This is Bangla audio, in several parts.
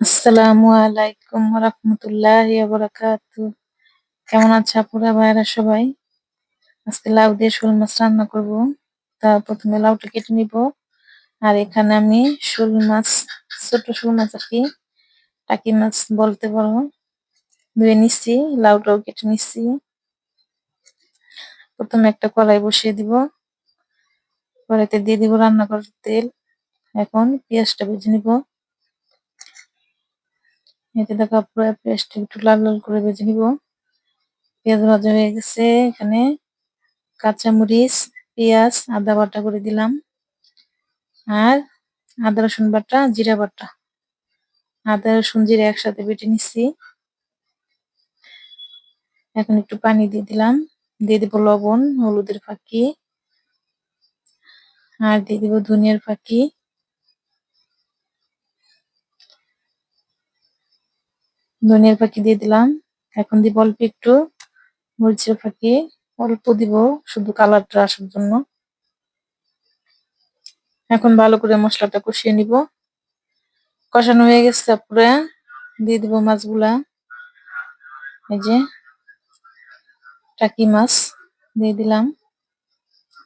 আসসালামু আলাইকুম রহমতুল্লাহ কেমন আছে আপুরা ভাইরা সবাই? আজকে লাউ দিয়ে শোল মাছ রান্না করব। তা প্রথমে লাউটা কেটে নিব। আর এখানে আমি শোল মাছ ছোট শোল মাছ আর কি, টাকি মাছ বলতে পারো, ধুয়ে নিচ্ছি, লাউটাও কেটে নিচ্ছি। প্রথমে একটা কড়াই বসিয়ে দিব। কড়াইতে দিয়ে দিব রান্না করার তেল। এখন পেঁয়াজটা ভেজে নিব। এতে দেখা পুরো পেস্ট একটু লাল লাল করে ভেজে নিব। পেঁয়াজ ভাজা হয়ে গেছে, এখানে কাঁচামরিচ, পেঁয়াজ, আদা বাটা করে দিলাম। আর আদা, রসুন বাটা, জিরা বাটা। আদা, রসুন, জিরা একসাথে বেটে নিচ্ছি এখন একটু পানি দিয়ে দিলাম। দিয়ে দিব লবণ, হলুদের ফাঁকি। আর দিয়ে দিব ধনিয়ার ফাঁকি। ধনিয়ার ফাঁকি দিয়ে দিলাম। এখন দিব অল্প একটু মরিচের ফাঁকি অল্প দিব শুধু কালারটা আসার জন্য। এখন ভালো করে মশলাটা কষিয়ে নিব। কষানো হয়ে গেছে তারপরে দিয়ে দিব মাছগুলা। এই যে টাকি মাছ দিয়ে দিলাম।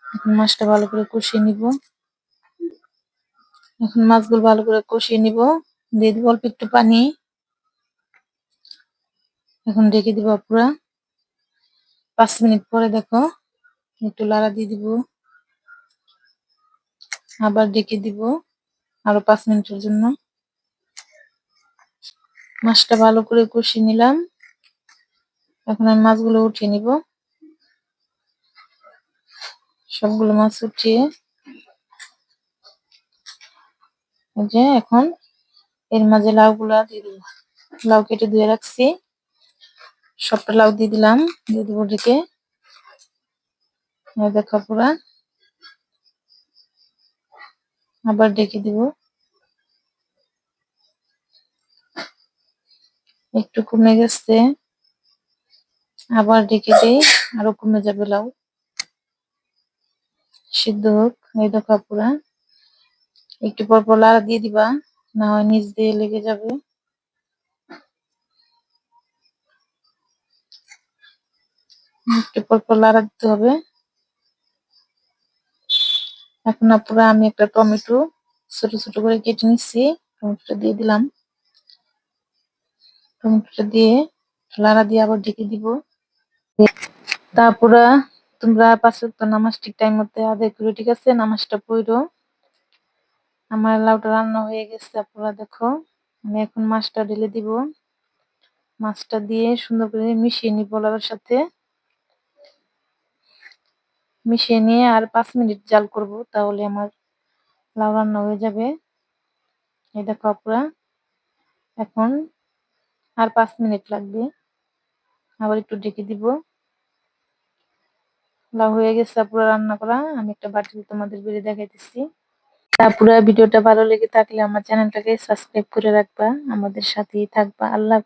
এখন মাছটা ভালো করে কষিয়ে নিব। এখন মাছগুলো ভালো করে কষিয়ে নিব। দিয়ে দিব অল্প একটু পানি। এখন ঢেকে দিব পুরা পাঁচ মিনিট পরে দেখো, একটু লাড়া দিয়ে দিব। আবার ডেকে দিব আরও পাঁচ মিনিটের জন্য। মাছটা ভালো করে কষিয়ে নিলাম। এখন আমি মাছগুলো উঠিয়ে নিব। সবগুলো মাছ উঠিয়ে যে এখন এর মাঝে লাউ গুলা দিয়ে দিব। লাউ কেটে ধুয়ে রাখছি। সবটা লাউ দিয়ে দিলাম, দিয়ে দিব ডেকে দেখা পুরা। আবার ডেকে দিব। একটু কমে গেছে। আবার ডেকে দিই, আরও কমে যাবে লাউ। সিদ্ধ হোক, এই দেখো পুরা। একটু পর পর লাড়া দিয়ে দিবা, না হয় নিচ দিয়ে লেগে যাবে। একটু পর লাড়া দিতে হবে। এখন পুরা আমি একটা টমেটো ছোট ছোট করে কেটে নিচ্ছি। টমেটোটা দিয়ে দিলাম। টমেটোটা দিয়ে লাড়া দিয়ে আবার ঢেকে দিব। তারপরে তোমরা পাঁচ নামাজ ঠিক টাইম মতো আদায় করে, ঠিক আছে? নামাজটা পড়ো। আমার লাউটা রান্না হয়ে গেছে আপনারা দেখো। আমি এখন মাছটা ঢেলে দিব। মাছটা দিয়ে সুন্দর করে মিশিয়ে নিব লাউয়ের সাথে। মিশিয়ে নিয়ে আর পাঁচ মিনিট জাল করব, তাহলে আমার লাউ রান্না হয়ে যাবে। এই দেখো আপনারা এখন আর পাঁচ মিনিট লাগবে। আবার একটু ঢেকে দিব। লাউ হয়ে গেছে আপুরা রান্না করা। আমি একটা বাটিতে তোমাদের বেড়ে দেখাইতেছি। পুরো ভিডিওটা ভালো লেগে থাকলে আমার চ্যানেলটাকে সাবস্ক্রাইব করে রাখবা। আমাদের সাথেই থাকবা। আল্লাহ